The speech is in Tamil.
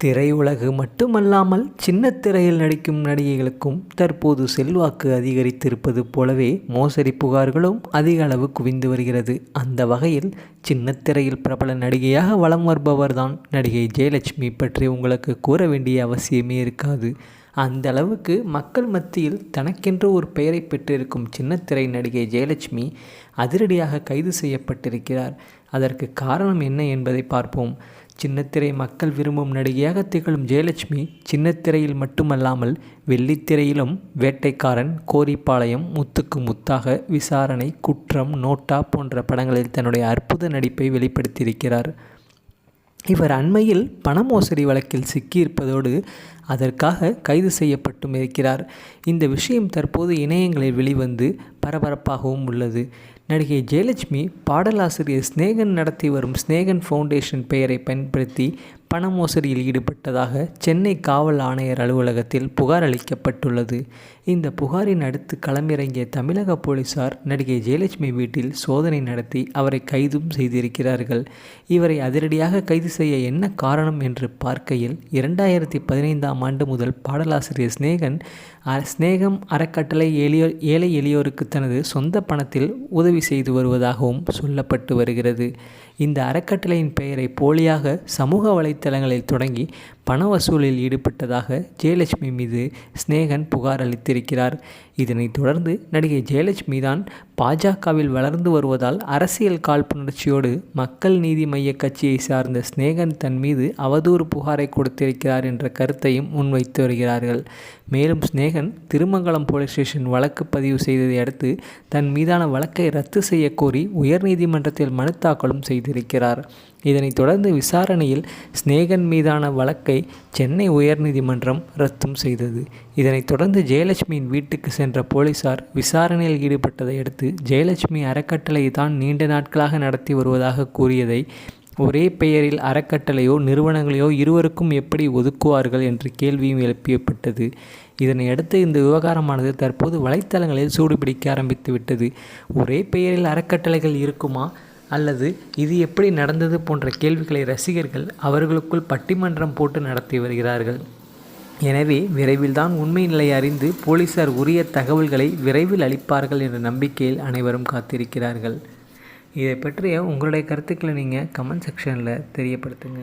திரையுலகு மட்டுமல்லாமல் சின்ன திரையில் நடிக்கும் நடிகைகளுக்கும் தற்போது செல்வாக்கு அதிகரித்திருப்பது போலவே மோசடி புகார்களும் அதிக அளவு குவிந்து வருகிறது. அந்த வகையில் சின்ன திரையில் பிரபல நடிகையாக வலம் வருபவர்தான் நடிகை ஜெயலட்சுமி பற்றி உங்களுக்கு கூற வேண்டிய அவசியமே இருக்காது. அந்த அளவுக்கு மக்கள் மத்தியில் தனக்கென்று ஒரு பெயரை பெற்றிருக்கும் சின்னத்திரை நடிகை ஜெயலட்சுமி அதிரடியாக கைது செய்யப்பட்டிருக்கிறார். அதற்கு காரணம் என்ன என்பதை பார்ப்போம். சின்னத்திரை மக்கள் விரும்பும் நடிகையாக திகழும் ஜெயலட்சுமி சின்னத்திரையில் மட்டுமல்லாமல் வெள்ளித்திரையிலும் வேட்டைக்காரன் கோரிப்பாளையம் முத்துக்கு முத்தாக விசாரணை குற்றம் நோட்டா போன்ற படங்களில் தன்னுடைய அற்புத நடிப்பை வெளிப்படுத்தியிருக்கிறார். இவர் அண்மையில் பண மோசடி வழக்கில் சிக்கியிருப்பதோடு அதற்காக கைது செய்யப்பட்டும் இருக்கிறார். இந்த விஷயம் தற்போது இணையங்களில் வெளிவந்து பரபரப்பாகவும் உள்ளது. நடிகை ஜெயலட்சுமி பாடலாசிரியர் ஸ்னேகன் நடத்தி வரும் ஸ்னேகன் ஃபவுண்டேஷன் பெயரை பயன்படுத்தி பண மோசடியில் ஈடுபட்டதாக சென்னை காவல் ஆணையர் அலுவலகத்தில் புகார் அளிக்கப்பட்டுள்ளது. இந்த புகாரின் அடுத்து களமிறங்கிய தமிழக போலீசார் நடிகை ஜெயலட்சுமி வீட்டில் சோதனை நடத்தி அவரை கைதும் செய்திருக்கிறார்கள். இவரை அதிரடியாக கைது செய்ய என்ன காரணம் என்று பார்க்கையில் இரண்டாயிரத்தி பதினைந்தாம் ஆண்டு முதல் பாடலாசிரியர் சிநேகன் ஸ்நேகம் அறக்கட்டளை எளியோ ஏழை எளியோருக்கு தனது சொந்த பணத்தில் உதவி செய்து வருவதாகவும் சொல்லப்பட்டு வருகிறது. இந்த அறக்கட்டளையின் பெயரை போலியாக சமூக வலைத்தளங்களில் தொடங்கி பண வசூலில் ஈடுபட்டதாக ஜெயலட்சுமி மீது ஸ்நேகன் புகார் அளித்திருக்கிறார். quiere crear இதனைத் தொடர்ந்து நடிகை ஜெயலட்சுமி தான் பாஜகவில் வளர்ந்து வருவதால் அரசியல் காழ்ப்புணர்ச்சியோடு மக்கள் நீதி மைய கட்சியை சார்ந்த சினேகன் தன் மீது அவதூறு புகாரை கொடுத்திருக்கிறார் என்ற கருத்தையும் முன்வைத்து வருகிறார்கள். மேலும் சினேகன் திருமங்கலம் போலீஸ் ஸ்டேஷன் வழக்கு பதிவு செய்ததை அடுத்து தன் மீதான வழக்கை ரத்து செய்ய கோரி உயர்நீதிமன்றத்தில் மனு தாக்கலும் செய்திருக்கிறார். இதனைத் தொடர்ந்து விசாரணையில் சினேகன் மீதான வழக்கை சென்னை உயர்நீதிமன்றம் ரத்தும் செய்தது. இதனைத் தொடர்ந்து ஜெயலட்சுமியின் வீட்டுக்கு சென்று போலீசார் விசாரணையில் ஈடுபட்டதை அடுத்து ஜெயலட்சுமி அறக்கட்டளை தான் நீண்ட நாட்களாக நடத்தி வருவதாக கூறியதை ஒரே பெயரில் அறக்கட்டளையோ நிறுவனங்களையோ இருவருக்கும் எப்படி ஒதுக்குவார்கள் என்ற கேள்வியும் எழுப்பியப்பட்டது. இதனையடுத்து இந்த விவகாரமானது தற்போது வலைத்தளங்களில் சூடுபிடிக்க ஆரம்பித்து விட்டது. ஒரே பெயரில் அறக்கட்டளைகள் இருக்குமா? அல்லது இது எப்படி நடந்தது போன்ற கேள்விகளை ரசிகர்கள் அவர்களுக்குள் பட்டிமன்றம் போட்டு நடத்தி வருகிறார்கள். எனவே விரைவில் தான் உண்மை நிலை அறிந்து போலீசார் உரிய தகவல்களை விரைவில் அளிப்பார்கள் என்ற நம்பிக்கையில் அனைவரும் காத்திருக்கிறார்கள். இதை பற்றிய உங்களுடைய கருத்துக்களை நீங்கள் கமெண்ட் செக்ஷனில் தெரியப்படுத்துங்க.